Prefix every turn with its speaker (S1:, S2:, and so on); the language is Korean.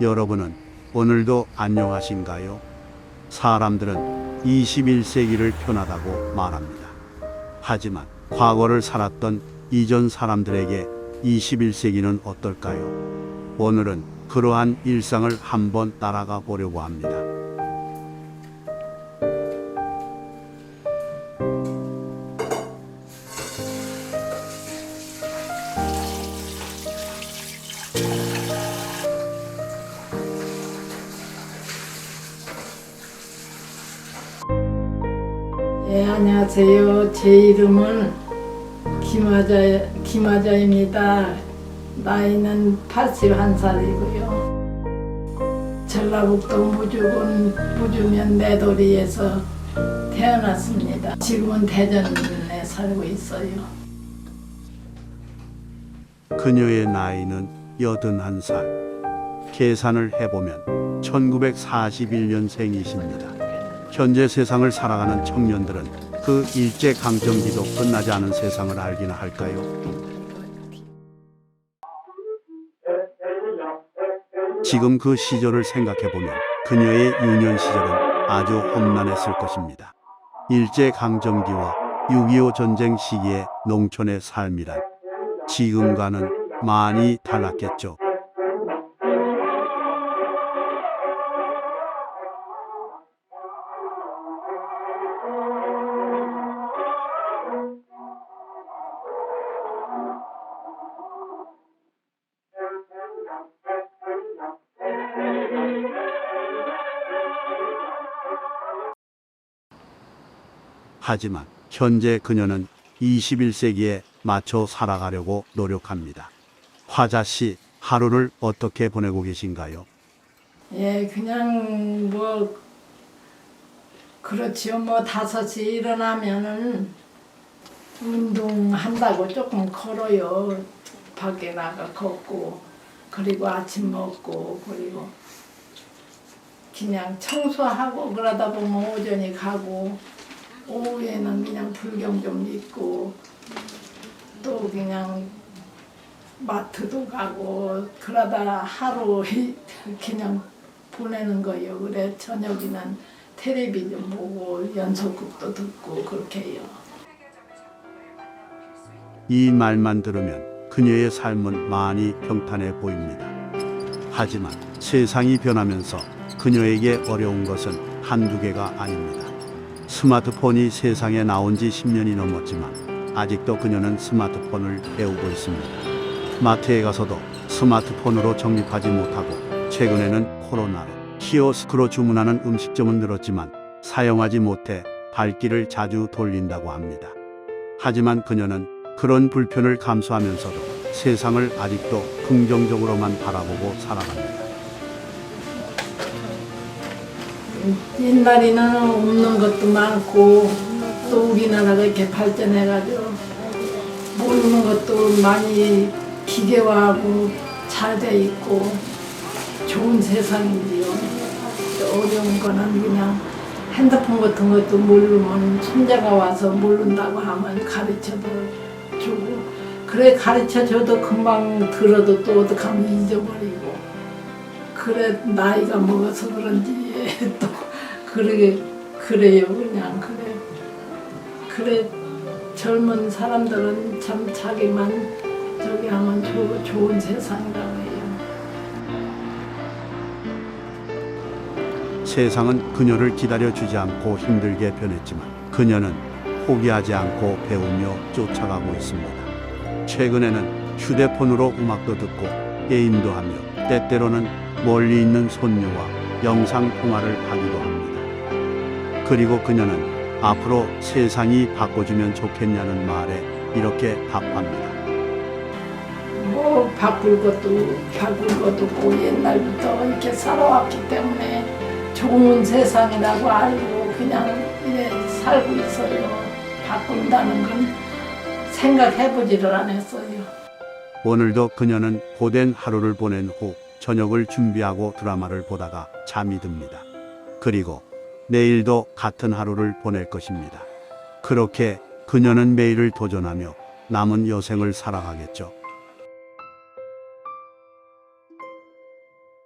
S1: 여러분은 오늘도 안녕하신가요? 사람들은 21세기를 편하다고 말합니다. 하지만 과거를 살았던 이전 사람들에게 21세기는 어떨까요? 오늘은 그러한 일상을 한번 따라가 보려고 합니다.
S2: 안녕하세요. 제 이름은 김하자, 김하자입니다. 나이는 81살이고요. 전라북도 무주군 무주면 내도리에서 태어났습니다. 지금은 대전에 살고 있어요.
S1: 그녀의 나이는 81살. 계산을 해보면 1941년생이십니다. 현재 세상을 살아가는 청년들은 그 일제 강점기도 끝나지 않은 세상을 알기나 할까요? 지금 그 시절을 생각해 보면 그녀의 유년 시절은 아주 험난했을 것입니다. 일제 강점기와 6.25 전쟁 시기의 농촌의 삶이란 지금과는 많이 달랐겠죠. 하지만 현재 그녀는 21세기에 맞춰 살아가려고 노력합니다. 화자 씨, 하루를 어떻게 보내고 계신가요?
S2: 예, 그냥 뭐 그렇지요. 뭐 다섯 시 일어나면은 운동한다고 조금 걸어요. 밖에 나가 걷고 그리고 아침 먹고 그리고 그냥 청소하고 그러다 보면 오전이 가고 오후에는 그냥 불경 좀 믿고 또 그냥 마트도 가고 그러다 하루 그냥 보내는 거예요. 그래 저녁에는 텔레비 좀 보고 연속극도 듣고 그렇게 해요.
S1: 이 말만 들으면 그녀의 삶은 많이 평탄해 보입니다. 하지만 세상이 변하면서 그녀에게 어려운 것은 한두 개가 아닙니다. 스마트폰이 세상에 나온 지 10년이 넘었지만 아직도 그녀는 스마트폰을 배우고 있습니다. 마트에 가서도 스마트폰으로 적립하지 못하고 최근에는 코로나로 키오스크로 주문하는 음식점은 늘었지만 사용하지 못해 발길을 자주 돌린다고 합니다. 하지만 그녀는 그런 불편을 감수하면서도 세상을 아직도 긍정적으로만 바라보고 살아갑니다.
S2: 옛날에는 없는 것도 많고 또 우리나라가 이렇게 발전해가지고 모르는 것도 많이 기계화하고 잘 돼 있고 좋은 세상이지요. 어려운 거는 그냥 핸드폰 같은 것도 모르면 손자가 와서 모른다고 하면 가르쳐도 주고 그래 가르쳐 줘도 금방 들어도 또 어떡하면 잊어버리고 그래 나이가 먹어서 그런지 또 그러게 그래요 그냥 그래 그래 젊은 사람들은 참 자기만 저기 하면 조, 좋은 세상이라고 해요.
S1: 세상은 그녀를 기다려주지 않고 힘들게 변했지만 그녀는 포기하지 않고 배우며 쫓아가고 있습니다. 최근에는 휴대폰으로 음악도 듣고 게임도 하며 때때로는 멀리 있는 손녀와 영상 통화를 하기도 합니다. 그리고 그녀는 앞으로 세상이 바꿔주면 좋겠냐는 말에 이렇게 답합니다.
S2: 뭐 바꿀 것도 바꿀 것도 없고 옛날부터 이렇게 살아왔기 때문에 좋은 세상이라고 알고 그냥 이래 살고 있어요. 바꾼다는 건 생각해보지를 않았어요.
S1: 오늘도 그녀는 고된 하루를 보낸 후 저녁을 준비하고 드라마를 보다가 잠이 듭니다. 그리고 내일도 같은 하루를 보낼 것입니다. 그렇게 그녀는 매일을 도전하며 남은 여생을 살아가겠죠.